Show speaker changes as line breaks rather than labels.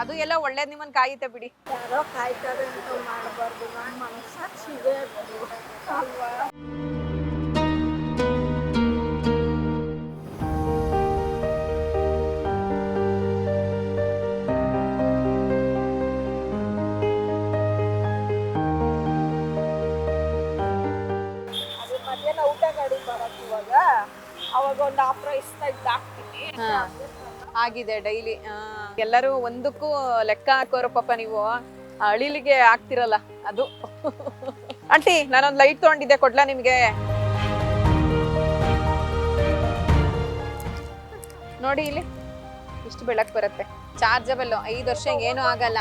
ಅದು ಎಲ್ಲ ಒಳ್ಳೇದ್ ನಿಮ್ಮನ್ ಕಾಯುತ್ತೆ ಬಿಡಿ.
ಯಾರೋ ಕಾಯ್ತಾರೆ ಅಂತ ಮಾಡಬಾರ್ದು. ನಮ್ಮ ಮನಸ್ಸಾಕ್ಷಿಗೆ ಅದು ಅಲ್ವಾ? ಅದು ಮಧ್ಯಾಹ್ನ ಊಟ ಗಾಡಿ ಬರತ್ತೆ ಇವಾಗ. ಅವಾಗ ಒಂದು ಆಫ್ರ ಇಷ್ಟ ಇದ್ದ ಹಾಕ್ತೀನಿ
ಹಾ. ಆಗಿದೆ ಡೈಲಿ ಎಲ್ಲರೂ ಒಂದಕ್ಕೂ ಲೆಕ್ಕ ಹಾಕೋರು ಪಾಪ ನೀವು. ಅಳಿಲಿಗೆ ಆಗ್ತಿರಲ್ಲ ಅದು. ಆಂಟಿ ನಾನೊಂದು ಲೈಟ್ ತಗೊಂಡಿದ್ದೆ, ಕೊಡ್ಲಾ ನಿಮ್ಗೆ? ನೋಡಿ ಇಲ್ಲಿ, ಇಷ್ಟು ಬೆಳಕ್ ಬರುತ್ತೆ. ಚಾರ್ಜಬಲ್ ಐದು ವರ್ಷ ಏನೂ ಆಗಲ್ಲ.